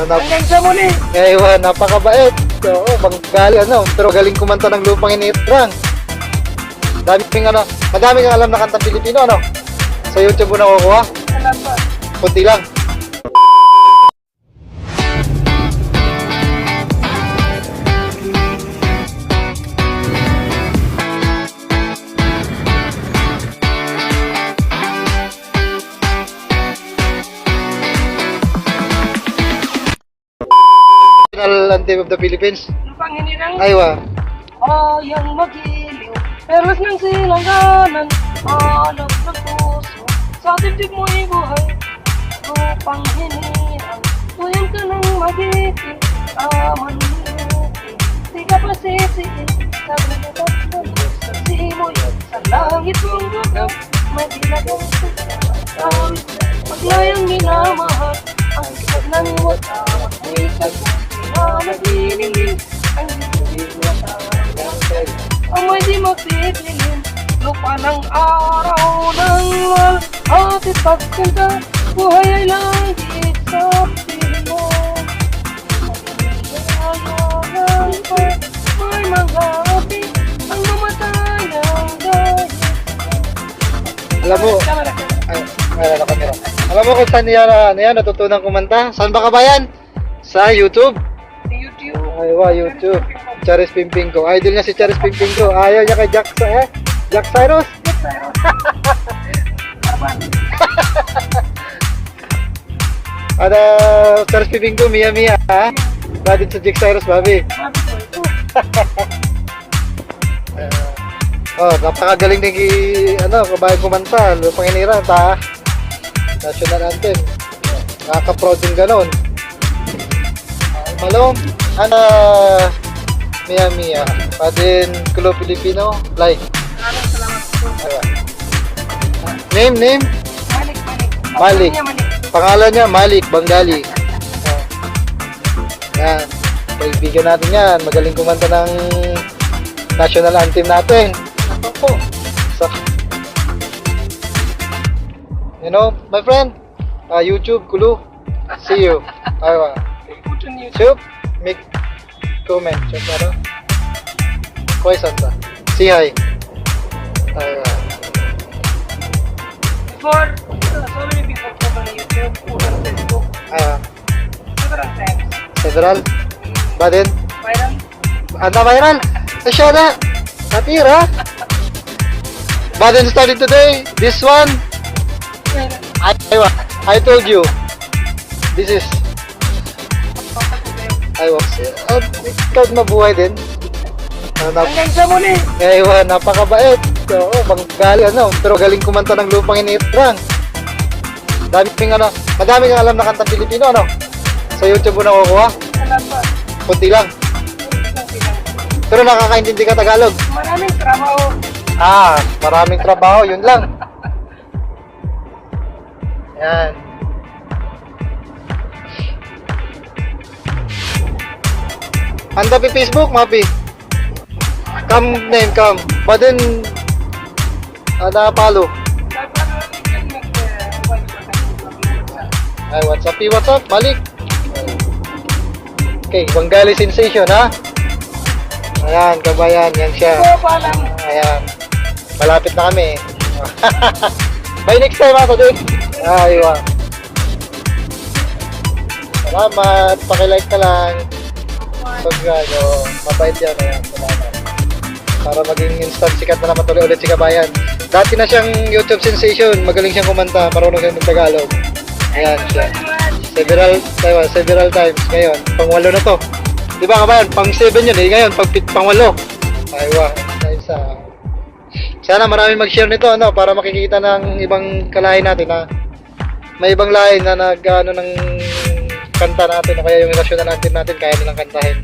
Ah, nap- Hanggang sa muli. Ngayon, napakabait. Oo, banggali ano, pero galing kumanta ng lupang initrang. Daming ano, madami kang alam na kantang Pilipino, ano? Sa YouTube mo nakukuha? Salamat. Kunti lang. National Anthem of the Philippines. Lupang hinirang. Aywa. Ayang magiliw. Perlas ng silangganan. Alap ng puso. Sa dibdib mo'y buhay. Lupang hinirang. Tuyan ka ng magiting. Aman minuti. Di ka pa sisiin. Sa binagat ng sa simoy. Sa langit mong bugam. Madilagang sasawit. Paglayang minamahal. Ang kisag ng wata. Magwisag. Pinanaginingin. Ang hindi mo Amoy di magpipilin Lupa ng araw ng wal At ipagkanta Buhay ay langit sa piling mo Ayaw pa May mga api Ang mamatay ng dahil Alam mo, ay. Alam mo kung saan niya, ano yan, natutunan kumanta? Saan ba kabayan? Sa YouTube. Sa YouTube Aywa, YouTube. Charis Pimpingko. Idol niya si Charis Pimpingko. Ayaw niya kay Jack, eh? Jack Cyrus. Ada Charis Pimpingko, Mia Mia, ha? Bakit sa Jack Cyrus, babi? Oh, napakagaling ki, ano, kabayan kumanta. Lupang inira, ta. National anthem. Nakaka-proud din ganon. Malong, ano, Mia Mia. Pa din, Kulo Filipino, like. Maraming salamat po. Name, name? Malik, Malik Malik. Pangalan niya, Malik Bangali. Oh. Yan. Kaibigan natin yan. Magaling kumanta ng national anthem natin. Ako po So, you know, my friend, uh, YouTube, Kulu, see you. Aywa. Put on YouTube YouTube, make comment. That out. Koi santa. Say hi. Uh, So many people on YouTube Unang Facebook Aywa. Several times Federal. Baden. Viral Anta viral. Asya na. Natira. Baden started today. This one. Aywa. I told you. This is I was uh, ikaw mabuhay din. Uh, nap- Hanggang sa muli Aywa, napakabait. Oo, banggali ano, pero galing kumanta ng lupang initrang. Daming ano, madami kang alam na kantang Pilipino ano. Sa YouTube mo nakukuha, Salamat kunti lang. Pero nakakaintindi ka Tagalog. Maraming trabaho Ah, maraming trabaho, yun lang. Yan. Anda pi Facebook, mapi. Come name. But then, ada palo. Ay, what's up, what's up, balik. Okay, Bengali sensation, ha? Ayan, kabayan, yan siya. Ayan. Malapit na kami. Bye next time ako din. Aywa. Salamat. Pakilike ka lang. Subscribe. Oh, mabait yan. Ayan. Salamat. Para maging instant sikat na naman tuloy ulit si Kabayan. Dati na siyang YouTube sensation. Magaling siyang kumanta. Marunong siya ng Tagalog. Ayan siya. Several, diba, several times. Ngayon, pang walo na to. Di ba Kabayan? Pang 7 yun eh. Ngayon, pang, pang walo. Aywa. Dahil sa sana marami mag-share nito ano para makikita ng ibang kalahi natin na may ibang lahi na nag ano ng kanta natin o kaya yung national anthem natin kaya nilang kantahin.